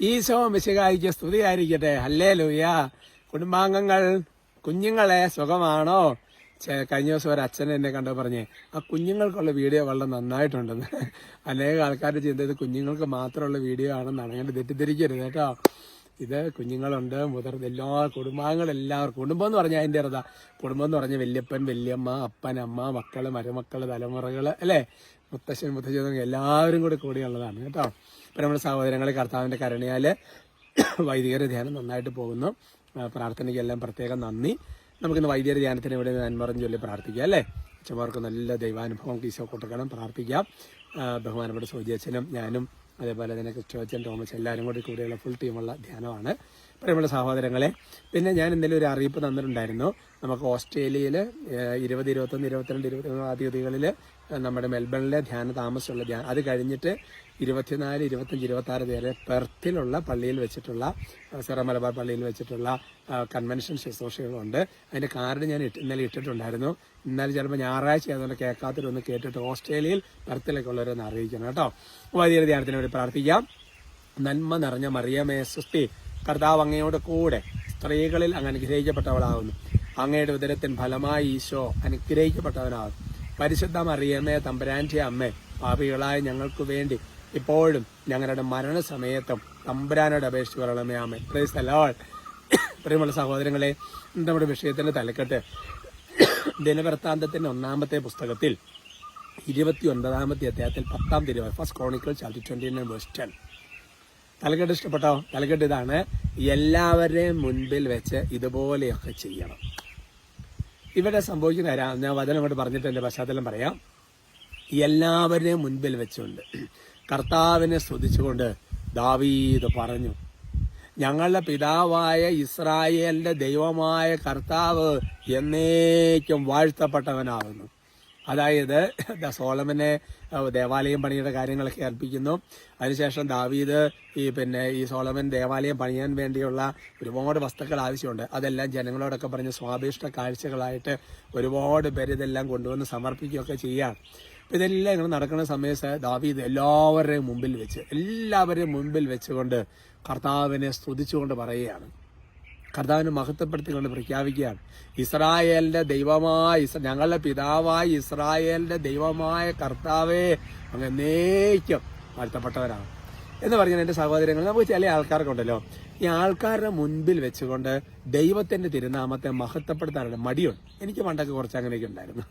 ഈശോ മിശികായിക്ക് സ്തുതിയായിരിക്കട്ടെ. ഹല്ലേ ലൂയ കുടുംബാംഗങ്ങൾ കുഞ്ഞുങ്ങളെ സുഖമാണോ? കഴിഞ്ഞ ദിവസം ഒരു അച്ഛൻ എന്നെ കണ്ടു പറഞ്ഞേ ആ കുഞ്ഞുങ്ങൾക്കുള്ള വീഡിയോ വളരെ നന്നായിട്ടുണ്ടെന്ന്. അനേക ആൾക്കാർ ചെയ്തത് കുഞ്ഞുങ്ങൾക്ക് മാത്രമുള്ള വീഡിയോ ആണെന്നാണ് അങ്ങനെ തെറ്റിദ്ധരിക്കരുത് കേട്ടോ. ഇത് കുഞ്ഞുങ്ങളുണ്ട് മുതിർന്ന എല്ലാ കുടുംബാംഗങ്ങളെല്ലാവർക്കും കുടുംബം എന്ന് പറഞ്ഞാൽ അതിന്റെ അർത്ഥം. കുടുംബം എന്ന് പറഞ്ഞാൽ വല്യപ്പൻ വല്യമ്മ അപ്പൻ അമ്മ മക്കൾ മരുമക്കൾ തലമുറകൾ അല്ലേ? മുത്തശ്ശൻ മുത്തശ്ശി എല്ലാവരും കൂടി കൂടിയുള്ളതാണ് കേട്ടോ. ഇപ്പം നമ്മുടെ സഹോദരങ്ങളെ കർത്താവിന്റെ കരുണയാൽ വൈദികര ധ്യാനം നന്നായിട്ട് പോകുന്നു. പ്രാർത്ഥനയ്ക്കെല്ലാം പ്രത്യേകം നന്ദി. നമുക്കിന്ന് വൈദ്യര ധ്യാനത്തിന് ഇവിടെ നന്മറം ചൊല്ലി പ്രാർത്ഥിക്കാം അല്ലേ? അച്ഛന്മാർക്ക് നല്ല ദൈവാനുഭവം ഈശോ കൊടുക്കണം പ്രാർത്ഥിക്കാം. ബഹുമാനപ്പെട്ട ബഹുമാനപ്പെട്ട സോജിയച്ഛനും ഞാനും അതേപോലെ തന്നെ ക്രിസ്റ്റോച്ചൻ തോമസ് എല്ലാവരും കൂടി കൂടെയുള്ള ഫുൾ ടീമുള്ള ധ്യാനമാണ്. പ്രിയമുള്ള സഹോദരങ്ങളെ പിന്നെ ഞാൻ ഇന്നലെ ഒരു അറിയിപ്പ് തന്നിട്ടുണ്ടായിരുന്നു. നമുക്ക് ഓസ്ട്രേലിയയിൽ ഇരുപത് ഇരുപത്തൊന്ന് ഇരുപത്തിരണ്ട് ഇരുപത്തി ആ തീയതികളിൽ നമ്മുടെ മെൽബണിലെ ധ്യാന താമസമുള്ള ധ്യാനം അത് കഴിഞ്ഞിട്ട് ഇരുപത്തിനാല് ഇരുപത്തഞ്ച് ഇരുപത്തി ആറ് വരെ പെർത്തിലുള്ള പള്ളിയിൽ വെച്ചിട്ടുള്ള സിറ മലബാർ പള്ളിയിൽ വെച്ചിട്ടുള്ള കൺവെൻഷൻ ശുശ്രൂഷകളുണ്ട്. അതിന്റെ കാർഡ് ഞാൻ ഇന്നലെ ഇട്ടിട്ടുണ്ടായിരുന്നു. ഇന്നലെ ചിലപ്പോൾ ഞായറാഴ്ച ആയതുകൊണ്ട് കേൾക്കാത്തവരൊന്ന് കേട്ടിട്ട് ഓസ്ട്രേലിയയിൽ പെർത്തിലൊക്കെ ഉള്ളവരൊന്ന് അറിയിക്കണം കേട്ടോ. വലിയ ധ്യാനത്തിന് വേണ്ടി പ്രാർത്ഥിക്കാം. നന്മ നിറഞ്ഞ മറിയമേ സുസ്തി കർത്താവ് അങ്ങയോട് കൂടെ സ്ത്രീകളിൽ അങ്ങ് അനുഗ്രഹിക്കപ്പെട്ടവളാകുന്നു. അങ്ങയുടെ ഉദരത്തിൻ ഫലമായി ഈശോ അനുഗ്രഹിക്കപ്പെട്ടവനാകുന്നു. പരിശുദ്ധ മറിയമേ തമ്പുരാന്റെ അമ്മേ പാപികളായ ഞങ്ങൾക്ക് വേണ്ടി ഇപ്പോഴും ഞങ്ങളുടെ മരണസമയത്തും തമ്പുരാനോട് അപേക്ഷിച്ച് പറയണമേ അമ്മേ പ്രൈസ് അലോൾ പ്രിയമുള്ള സഹോദരങ്ങളെ നമ്മുടെ വിഷയത്തിന്റെ തലക്കെട്ട് ദിനവൃത്താന്തത്തിന്റെ ഒന്നാമത്തെ പുസ്തകത്തിൽ ഇരുപത്തി ഒൻപതാമത്തെ അധ്യായത്തിൽ പത്താം തിരുവ first chronicle chapter twenty nine verse തലക്കെട്ട് ഇഷ്ടപ്പെട്ടോ? തലക്കെട്ട് ഇതാണ്. എല്ലാവരുടെയും മുൻപിൽ വെച്ച് ഇതുപോലെയൊക്കെ ചെയ്യണം. ഇവിടെ സംഭവിക്കുന്ന കാര്യം ഞാൻ വചനം ഇവിടെ പറഞ്ഞിട്ട് എന്റെ പശ്ചാത്തലം പറയാം. എല്ലാവരുടെയും മുൻപിൽ വെച്ചുകൊണ്ട് കർത്താവിനെ സ്തുതിച്ചുകൊണ്ട് ദാവീദ് പറഞ്ഞു ഞങ്ങളുടെ പിതാവായ ഇസ്രായേലിന്റെ ദൈവമായ കർത്താവ് എന്നേക്കും വാഴ്ത്തപ്പെട്ടവനാകുന്നു. അതായത് സോളമനെ ദേവാലയം പണിയുടെ കാര്യങ്ങളൊക്കെ ഏൽപ്പിക്കുന്നു അതിനുശേഷം ദാവീദ് ഈ പിന്നെ ഈ സോളമൻ ദേവാലയം പണിയാൻ വേണ്ടിയുള്ള ഒരുപാട് വസ്തുക്കൾ ആവശ്യമുണ്ട്. അതെല്ലാം ജനങ്ങളോടൊക്കെ പറഞ്ഞ് സ്വാഭിഷ്ട കാഴ്ചകളായിട്ട് ഒരുപാട് പേര് ഇതെല്ലാം കൊണ്ടുവന്ന് സമർപ്പിക്കുകയൊക്കെ ചെയ്യാം അപ്പം ഇതെല്ലാം ഇങ്ങനെ നടക്കുന്ന സമയത്ത് ദാവീദ് എല്ലാവരുടെയും മുമ്പിൽ വെച്ച് എല്ലാവരെയും മുമ്പിൽ വെച്ചുകൊണ്ട് കർത്താവിനെ സ്തുതിച്ചുകൊണ്ട് പറയുകയാണ്. കർത്താവിനെ മഹത്വപ്പെടുത്തിക്കൊണ്ട് പ്രഖ്യാപിക്കുകയാണ്. ഇസ്രായേലിന്റെ ദൈവമായ ഞങ്ങളുടെ പിതാവായ ഇസ്രായേലിന്റെ ദൈവമായ കർത്താവേ അങ്ങ് എന്നേക്കും വാഴ്ത്തപ്പെട്ടവരാണ്. എന്ന് പറഞ്ഞാൽ എന്റെ സഹോദരങ്ങൾ നമുക്ക് ചില ആൾക്കാർക്കുണ്ടല്ലോ ഈ ആൾക്കാരുടെ മുൻപിൽ വെച്ചുകൊണ്ട് ദൈവത്തിന്റെ തിരുനാമത്തെ മഹത്വപ്പെടുത്താനുള്ള മടിയുണ്ട്. എനിക്ക് പണ്ടൊക്കെ കുറച്ച് അങ്ങനെയൊക്കെ ഉണ്ടായിരുന്നു.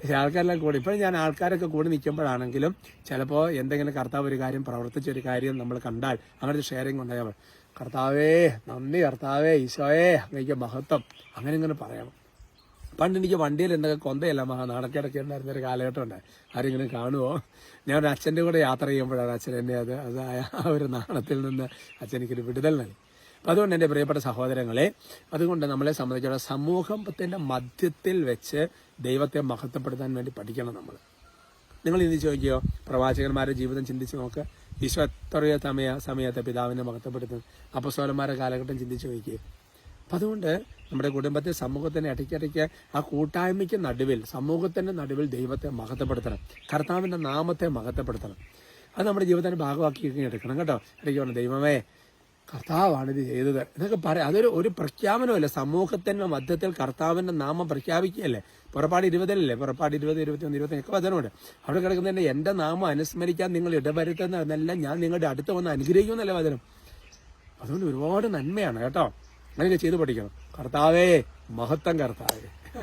പക്ഷെ ആൾക്കാരെല്ലാം കൂടി ഇപ്പോഴും ഞാൻ ആൾക്കാരൊക്കെ കൂടി നിൽക്കുമ്പോഴാണെങ്കിലും ചിലപ്പോൾ എന്തെങ്കിലും കർത്താവ് ഒരു കാര്യം പ്രവർത്തിച്ച ഒരു കാര്യം നമ്മൾ കണ്ടാൽ അങ്ങനെ ഒരു ഷെയറിങ് ഉണ്ടായാൽ. കർത്താവേ നന്ദി കർത്താവേ ഈശോയെ അങ്ങേക്ക് മഹത്വം. അങ്ങനെ ഇങ്ങനെ പറയണം. പണ്ട് എനിക്ക് വണ്ടിയിൽ എന്തൊക്കെ കൊന്തയല്ല മഹാ നടക്കിടയ്ക്ക് ഉണ്ടായിരുന്ന ഒരു കാലഘട്ടം ഉണ്ട് ആരെങ്കിലും കാണുമോ ഞാൻ ഒരു അച്ഛന്റെ കൂടെ യാത്ര ചെയ്യുമ്പോഴാണ് അച്ഛൻ എന്നെ അത് അത് ആ ഒരു നാണത്തിൽ നിന്ന് അച്ഛൻ എനിക്കൊരു വിടുതൽ നൽകി. അപ്പം അതുകൊണ്ട് എന്റെ പ്രിയപ്പെട്ട സഹോദരങ്ങളെ അതുകൊണ്ട് നമ്മളെ സംബന്ധിച്ചിടത്തോളം സമൂഹത്തിന്റെ മധ്യത്തിൽ വെച്ച് ദൈവത്തെ മഹത്വപ്പെടുത്താൻ വേണ്ടി പഠിക്കണം നമ്മൾ. നിങ്ങൾ ഇന്ന് ചോദിക്കുകയോ പ്രവാചകന്മാരുടെ ജീവിതം ചിന്തിച്ച് നോക്ക്. ഈശോ എത്രയോ സമയ സമയത്തെ പിതാവിനെ മഹത്വപ്പെടുത്തുന്നു. അപ്പസ്വലന്മാരുടെ കാലഘട്ടം ചിന്തിച്ച് നോക്കിയേ. അപ്പം അതുകൊണ്ട് നമ്മുടെ കുടുംബത്തെ സമൂഹത്തിന് ഇടയ്ക്കിടയ്ക്ക് ആ കൂട്ടായ്മയ്ക്ക് നടുവിൽ സമൂഹത്തിന്റെ നടുവിൽ ദൈവത്തെ മഹത്വപ്പെടുത്തണം. കർത്താവിന്റെ നാമത്തെ മഹത്വപ്പെടുത്തണം. അത് നമ്മുടെ ജീവിതത്തിന്റെ ഭാഗമാക്കി എടുക്കണം കേട്ടോ. ഇടയ്ക്ക് ദൈവമേ കർത്താവാണ് ഇത് ചെയ്തത്. എന്നൊക്കെ പറയാം. അതൊരു ഒരു പ്രഖ്യാപനമല്ല. സമൂഹത്തിന്റെ മധ്യത്തിൽ കർത്താവിന്റെ നാമം പ്രഖ്യാപിക്കുകയല്ലേ? പുറപ്പാട് ഇരുപതിലല്ലേ? പുറപ്പാട് ഇരുപത് ഇരുപത്തിയൊന്ന് ഇരുപത്തിയൊക്കെ വചനമുണ്ട്. അവിടെ കിടക്കുന്നതിന്റെ എന്റെ നാമം അനുസ്മരിക്കാൻ നിങ്ങൾ ഇടവരുത്തുന്നതെല്ലാം ഞാൻ നിങ്ങളുടെ അടുത്ത് വന്ന് അനുഗ്രഹിക്കുമെന്നല്ലേ വചനം. അതുകൊണ്ട് ഒരുപാട് നന്മയാണ് കേട്ടോ. അങ്ങനെയൊക്കെ ചെയ്തു പഠിക്കണം. കർത്താവേ മഹത്വം കർത്താവേ.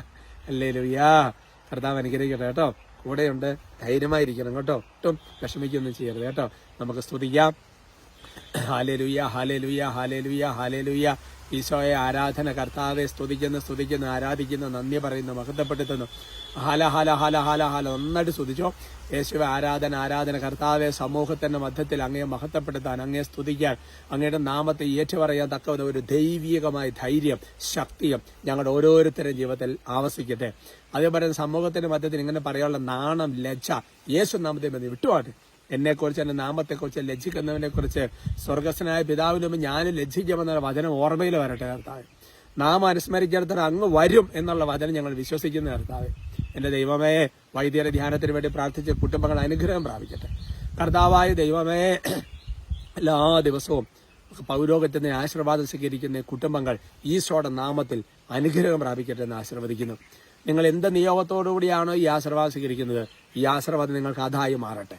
അല്ലേ ലുയ്യാ കർത്താവ് അനുഗ്രഹിക്കട്ടെ കേട്ടോ. കൂടെയുണ്ട്. ധൈര്യമായിരിക്കണം കേട്ടോ. ഒട്ടും വിഷമിക്കൊന്നും ചെയ്യരുത് കേട്ടോ. നമുക്ക് സ്തുതിക്കാം. ഹാലേലുയ്യ ഹാലലുയ്യ ഹാലലുയ്യ ഹാലലുയ്യ ഈശോയെ ആരാധന കർത്താവെ സ്തുതിക്കുന്നു സ്തുതിക്കുന്നു ആരാധിക്കുന്നു നന്ദി പറയുന്നു മഹത്വപ്പെടുത്തുന്നു ഹാല ഹാല ഹാല ഹാല ഹാല നന്നായിട്ട് സ്തുതിച്ചോ. യേശുവെ ആരാധന ആരാധന കർത്താവെ സമൂഹത്തിന്റെ മധ്യത്തിൽ അങ്ങയെ മഹത്വപ്പെടുത്താൻ അങ്ങയെ സ്തുതിക്കാൻ അങ്ങയുടെ നാമത്തെ ഏറ്റുപറയാൻ തക്കവത ഒരു ദൈവികമായ ധൈര്യം ശക്തിയും ഞങ്ങളുടെ ഓരോരുത്തരുടെ ജീവിതത്തിൽ ആവസിക്കട്ടെ. അതേപോലെ സമൂഹത്തിന്റെ മധ്യത്തിൽ ഇങ്ങനെ പറയാനുള്ള നാണം ലജ്ജ യേശു നാമത്തെ വിട്ടുപാട്ടെ എന്നെക്കുറിച്ച് എന്റെ നാമത്തെക്കുറിച്ച് ലജ്ജിക്കുന്നവനെ കുറിച്ച് സ്വർഗസ്വനായ മുമ്പ് ഞാനും ലജ്ജിക്കുമെന്ന വചനം ഓർമ്മയിൽ വരട്ടെ കർത്താവ്. നാം അനുസ്മരിച്ചിടത്തോളം അങ്ങ് വരും എന്നുള്ള വചനം ഞങ്ങൾ വിശ്വസിക്കുന്ന കർത്താവ്. എന്റെ ദൈവമേ വൈദ്യര ധ്യാനത്തിന് വേണ്ടി പ്രാർത്ഥിച്ച് കുടുംബങ്ങൾ അനുഗ്രഹം പ്രാപിക്കട്ടെ. കർത്താവായ ദൈവമേ എല്ലാ ദിവസവും പൗരോഗത്തിന്റെ ആശീർവാദം സ്വീകരിക്കുന്ന കുടുംബങ്ങൾ ഈശോയുടെ നാമത്തിൽ അനുഗ്രഹം പ്രാപിക്കട്ടെ എന്ന് ആശീർവദിക്കുന്നു. നിങ്ങൾ എന്ത് നിയോഗത്തോടുകൂടിയാണോ ഈ ആശീർവാദം സ്വീകരിക്കുന്നത് ഈ ആശീർവാദം നിങ്ങൾക്ക് അതായി മാറട്ടെ